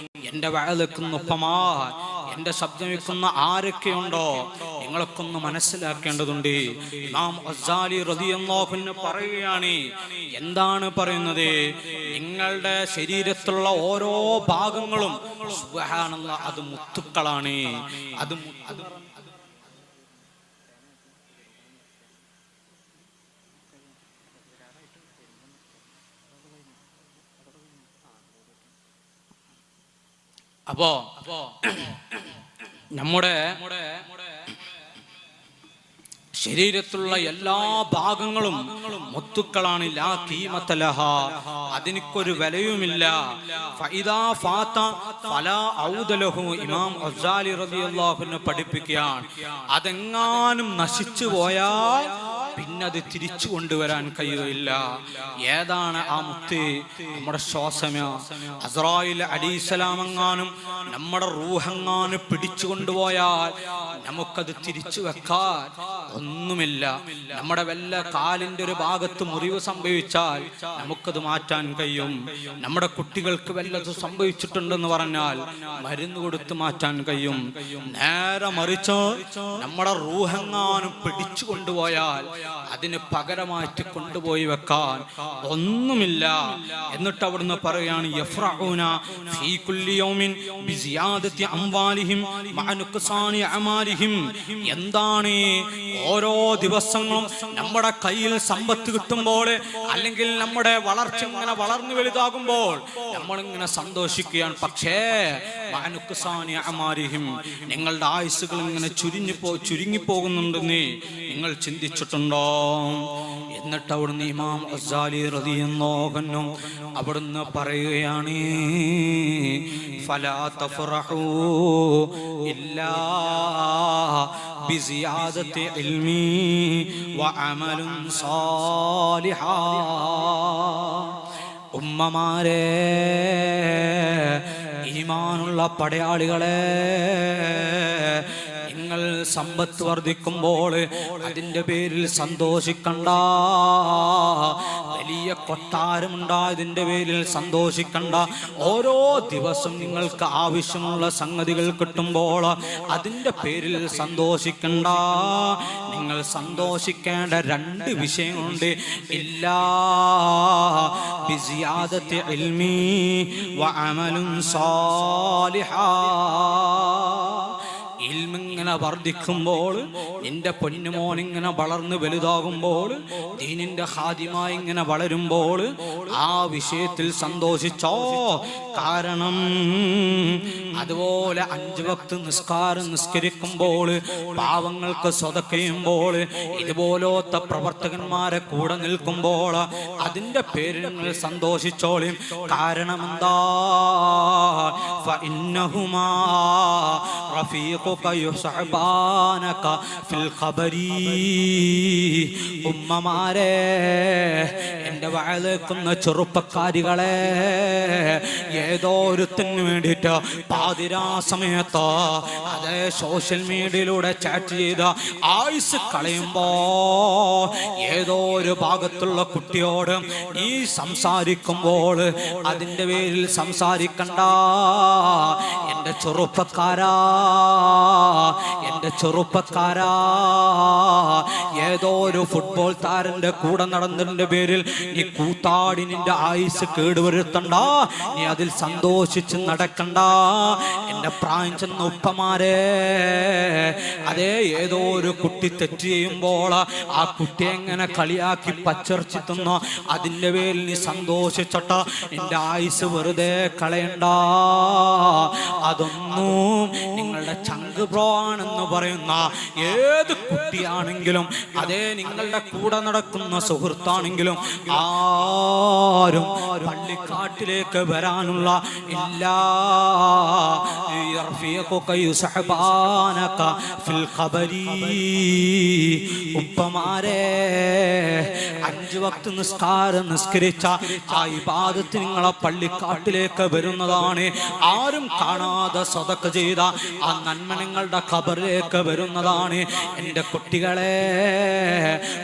എന്റെ വയലെക്കുന്ന ഉപ്പമാ എന്റെ ശബ്ദം വെക്കുന്ന ആരൊക്കെയുണ്ടോ നിങ്ങളൊക്കെ ഒന്ന് മനസ്സിലാക്കേണ്ടതുണ്ട് നാം അസാലി റതിയെന്നോഹന് പറയുകയാണ് എന്താണ് പറയുന്നത്? നിങ്ങളുടെ ശരീരത്തിലുള്ള ഓരോ ഭാഗങ്ങളും അത് മുത്തുക്കളാണ്. അത് അപ്പോ നമ്മുടെ ശരീരത്തിലുള്ള എല്ലാ ഭാഗങ്ങളും മുത്തുക്കളാണ്. ലാ അതിനൊരു വിലയുമില്ല. ഇമാം പഠിപ്പിക്കുകയാണ്. അതെങ്ങാനും നശിച്ചു പോയാൽ പിന്നെ അത് തിരിച്ചു കൊണ്ടുവരാൻ കഴിയുകയില്ല. ഏതാണ് ആ മുത്ത്? നമ്മുടെ ശ്വാസമ? അസ്രായിൽ അലീസലാമെങ്ങാനും നമ്മുടെ റൂഹെങ്ങാനും പിടിച്ചു കൊണ്ടുപോയാൽ നമുക്കത് തിരിച്ചു വെക്കാൻ ഒന്നുമില്ല. നമ്മുടെ വല്ല കാലിന്റെ ഒരു ഭാഗത്ത് മുറിവ് സംഭവിച്ചാൽ നമുക്കത് മാറ്റാൻ കഴിയും. നമ്മുടെ കുട്ടികൾക്ക് വല്ലത് സംഭവിച്ചിട്ടുണ്ടെന്ന് പറഞ്ഞാൽ മരുന്ന് കൊടുത്ത് മാറ്റാൻ കഴിയും. നേരെ മറിച്ച് നമ്മുടെ റൂഹെങ്ങാനും പിടിച്ചു കൊണ്ടുപോയാൽ അതിന് പകരമായിട്ട് കൊണ്ടുപോയി വെക്കാൻ ഒന്നുമില്ല. എന്നിട്ട് അവിടുന്ന് പറയാണ് എന്താണ് ഓരോ ദിവസങ്ങളും നമ്മുടെ കയ്യിൽ സമ്പത്ത് കിട്ടുമ്പോൾ അല്ലെങ്കിൽ നമ്മുടെ വളർച്ച ഇങ്ങനെ വളർന്നു വലുതാകുമ്പോൾ നമ്മളിങ്ങനെ സന്തോഷിക്കുകയാണ്. പക്ഷേ നിങ്ങളുടെ ആയുസ്സുകൾ ഇങ്ങനെ ചുരുങ്ങി പോ ചുരുങ്ങി പോകുന്നുണ്ടെന്ന് നിങ്ങൾ ചിന്തിച്ചിട്ടുണ്ടോ? എന്നിട്ട് അവിടുന്ന് ഇമാം അസാലി റതിയെന്നോകന്നു അവിടുന്ന് പറയുകയാണ് ഇല്ലാ ഉമ്മമാരെ ഈമാനുള്ള പടയാളികളെ. നിങ്ങൾ സമ്പത്ത് വർദ്ധിക്കുമ്പോൾ അതിന്റെ പേരിൽ സന്തോഷിക്കണ്ട. വലിയ കൊട്ടാരമുണ്ടായതിന്റെ പേരിൽ സന്തോഷിക്കണ്ട. ഓരോ ദിവസം നിങ്ങൾക്ക് ആവശ്യമുള്ള സംഗതികൾ കിട്ടുമ്പോൾ അതിന്റെ പേരിൽ സന്തോഷിക്കണ്ട. നിങ്ങൾ സന്തോഷിക്കേണ്ട രണ്ട് വിഷയങ്ങളുണ്ട്. ഇല്ലാ വഅമലുൻ സാലിഹാ. ഇൽമിങ്ങനെ വർദ്ധിക്കുമ്പോൾ നിന്റെ പൊന്നുമോൻ ഇങ്ങനെ വളർന്ന് വലുതാകുമ്പോൾ ദീനിന്റെ ഹാദിമായി ഇങ്ങനെ വളരുമ്പോൾ ആ വിഷയത്തിൽ സന്തോഷിച്ചോ? കാരണം അതുപോലെ അഞ്ചു വക്ത് നിസ്കാരം നിസ്കരിക്കുമ്പോൾ പാവങ്ങൾക്ക് സ്വതക്കുമ്പോൾ ഇതുപോലത്തെ പ്രവർത്തകന്മാരെ കൂടെ നിൽക്കുമ്പോൾ അതിന്റെ പേരിൽ നിങ്ങൾ സന്തോഷിച്ചോളും. കാരണം എന്താ ഫഇന്നഹുമാ റഫീഖു ഉമ്മമാരെ എന്റെ വയലേക്കുന്ന ചെറുപ്പക്കാരികളെ ഏതോരുത്തിന് വേണ്ടിയിട്ട് പാതിരാ സമയത്ത് അതേ സോഷ്യൽ മീഡിയയിലൂടെ ചാറ്റ് ചെയ്ത ആയുസ് കളയുമ്പോ ഏതോ ഒരു ഭാഗത്തുള്ള കുട്ടിയോട് ഈ സംസാരിക്കുമ്പോൾ അതിന്റെ പേരിൽ സംസാരിക്കണ്ട. എന്റെ ചെറുപ്പക്കാരാ എന്റെ ചെറുപ്പക്കാരാ. ഏതോ ഒരു ഫുട്ബോൾ താരന്റെ കൂടെ നടന്നതിന്റെ പേരിൽ നീ കൂത്താടി നിന്റെ ആയുസ് കേടുവരുത്തണ്ട. നീ അതിൽ സന്തോഷിച്ച് നടക്കണ്ട. എന്റെ പ്രായം ചെന്ന ഉപ്പമാരെ അതേ ഏതോ ഒരു കുട്ടി തെറ്റ് ചെയ്യുമ്പോൾ ആ കുട്ടി എങ്ങനെ കളിയാക്കി പച്ചർച്ചി തിന്നോ? അതിന്റെ പേരിൽ നീ സന്തോഷിച്ചട്ട. നിന്റെ ആയുസ് വെറുതെ കളയണ്ട. അതൊന്നും നിങ്ങളുടെ ചങ്ക് ബ്രോ ആണെന്ന് പറയുന്ന ഏത് കുട്ടിയാണെങ്കിലും അതേ നിങ്ങളുടെ കൂടെ നടക്കുന്ന സുഹൃത്താണെങ്കിലും ആരും പള്ളിക്കാട്ടിലേക്ക് വരാനുള്ള എല്ലാ അഞ്ച് വക്ത് നിസ്കാരം നിസ്കരിച്ച ആ ഇബാദത്ത് നിങ്ങളെ പള്ളിക്കാട്ടിലേക്ക് വരുന്നതാണ്. ആരും കാണാതെ സ്വതക്ക ചെയ്ത ആ നന്മ നിങ്ങളുടെ ഖബറിലേക്ക് വരുന്നതാണ്. എന്റെ കുട്ടികളെ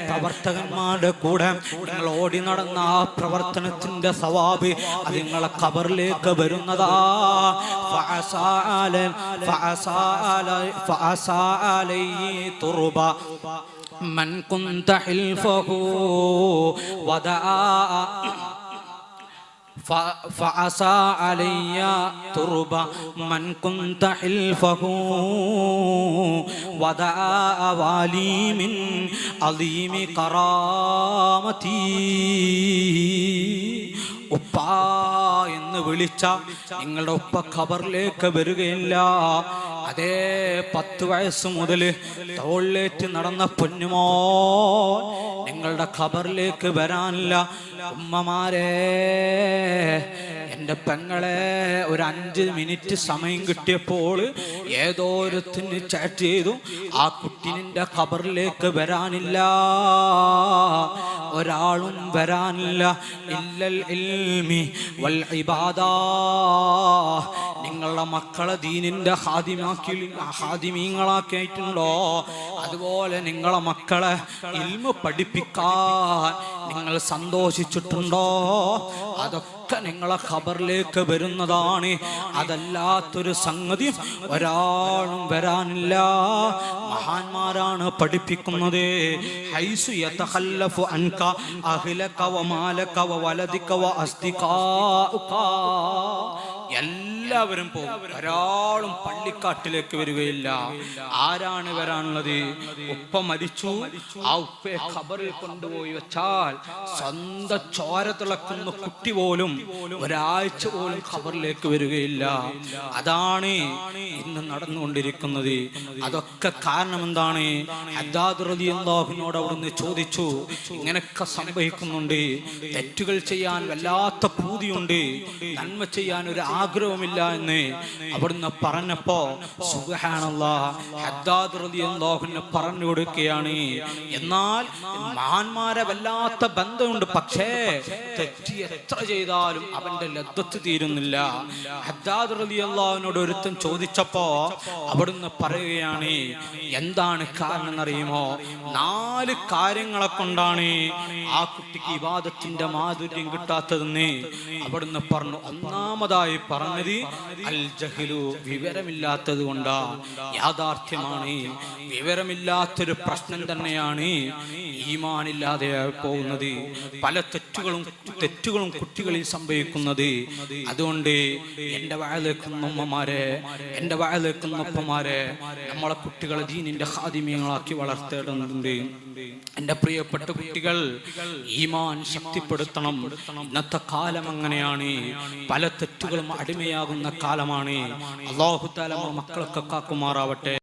പ്രവർത്തകന്മാരുടെ കൂടെ നിങ്ങൾ ഓടി നടന്ന ആ പ്രവർത്തനത്തിന്റെ സവാബ് അത് നിങ്ങളെ ഖബറിലേക്ക് വരുന്നതാ. ഫഅസാല- ഫഅസാല- ഫഅസാലൈഹി തുറുബ. من كنت حلفه ودعا ف- فعسى علي ترب من كنت حلفه ودعا والي من عظيم كرامتي ഉപ്പ എന്ന് വിളിച്ച നിങ്ങളുടെ ഉപ്പ ഖബറിലേക്ക് വരികയില്ല അതേ പത്ത് വയസ്സ് മുതൽ തോളിലേറ്റ് നടന്ന പൊന്നുമോ നിങ്ങളുടെ ഖബറിലേക്ക് വരാനില്ല. ഉമ്മമാരെ എന്റെ പെങ്ങളെ ഒരു അഞ്ച് മിനിറ്റ് സമയം കിട്ടിയപ്പോൾ ഏതോ ഒരുത്തിന് ചാറ്റ് ചെയ്തു ആ കുട്ടി നിന്റെ ഖബറിലേക്ക് വരാനില്ല. ഒരാളും വരാനില്ല. ഇല്ലൽ ഇൽമി വൽ ഇബാദാ. നിങ്ങളുടെ മക്കളെ ദീനിന്റെ ഹാദിമാക്കി ഹാദിമീങ്ങളാക്കിയിട്ടുണ്ടോ? അതുപോലെ നിങ്ങളെ മക്കളെ ഇൽമ പഠിപ്പിക്കാൻ നിങ്ങൾ സന്തോഷിച്ചിട്ടുണ്ടോ? അതൊക്കെ നിങ്ങളെ ഖബറിലേക്ക് വരുന്നതാണ്. അതല്ലാത്തൊരു സംഗതി ഒരാളും വരാനില്ല. മഹാന്മാരാണ് പഠിപ്പിക്കുന്നത്. ഹൈസു അൻക വമാലക വഅസ്തിഖാഉക എല്ലാവരും പോകും. ഒരാളും പള്ളിക്കാട്ടിലേക്ക് വരികയില്ല. ആരാണ് വരാനുള്ളത്? ഉപ്പ മരിച്ചു. ആ ഉപ്പയെ ഖബറിൽ കൊണ്ടുപോയി വെച്ചാൽ സ്വന്തം ചോര തിളക്കുന്ന കുട്ടി പോലും ഒരാഴ്ച പോലും ഖബറിലേക്ക് വരികയില്ല. അതാണ് ഇന്ന് നടന്നുകൊണ്ടിരിക്കുന്നത്. അതൊക്കെ കാരണം എന്താണ്? റളിയല്ലാഹുവിനോട് അവിടുന്ന് ചോദിച്ചു. ഇങ്ങനെയൊക്കെ സംഭവിക്കുന്നുണ്ട്. തെറ്റുകൾ ചെയ്യാൻ വല്ലാത്ത പൂതിയുണ്ട്. നന്മ ചെയ്യാൻ ഒരു ആഗ്രഹമില്ല എന്ന് അവിടുന്ന് പറഞ്ഞപ്പോ പറഞ്ഞു കൊടുക്കുകയാണ്. എന്നാൽ മഹാന്മാരെ വല്ലാത്ത ബന്ധമുണ്ട്. പക്ഷേ തെറ്റി എത്ര ചെയ്താലും അവന്റെ ലദ്ദത്ത് തീരുന്നില്ല. ഹദ്ദാദ് റളിയല്ലാഹുവിനോട് ഒരുത്തൻ ചോദിച്ചപ്പോ അവിടുന്ന് പറയുകയാണ് എന്താണ് കാരണം എന്നറിയുമോ നാല് കാര്യങ്ങളെ കൊണ്ടാണ് ആ കുട്ടിക്ക് വിവാദത്തിന്റെ മാധുര്യം കിട്ടാത്തതെന്ന് അവിടുന്ന് പറഞ്ഞു. ഒന്നാമതായി പറഞ്ഞത് അൽ വിവരമില്ലാത്തത് കൊണ്ടാ യാഥാർത്ഥ്യമാണ്. വിവരമില്ലാത്തൊരു പ്രശ്നം തന്നെയാണ് ഈമാനില്ലാതെ പോകുന്നത്. പല തെറ്റുകളും തെറ്റുകളും കുട്ടികളിൽ സംഭവിക്കുന്നത്. അതുകൊണ്ട് എന്റെ വായലേക്കുന്ന ഉമ്മമാരെ എന്റെ വായലേക്കുന്ന ഉപ്പമാരെ നമ്മളെ കുട്ടികളെ ദീനിന്റെ ഹാദിമ്യങ്ങളാക്കി വളർത്തേണ്ടതുണ്ട്. എന്റെ പ്രിയപ്പെട്ട കുട്ടികൾ ഈമാൻ ശക്തിപ്പെടുത്തണം. ഇന്നത്തെ കാലം അങ്ങനെയാണ്. പല തെറ്റുകളും അടിമയാകുന്ന കാലമാണ്. അള്ളാഹു താല മക്കളൊക്കെ കാക്കുമാറാവട്ടെ.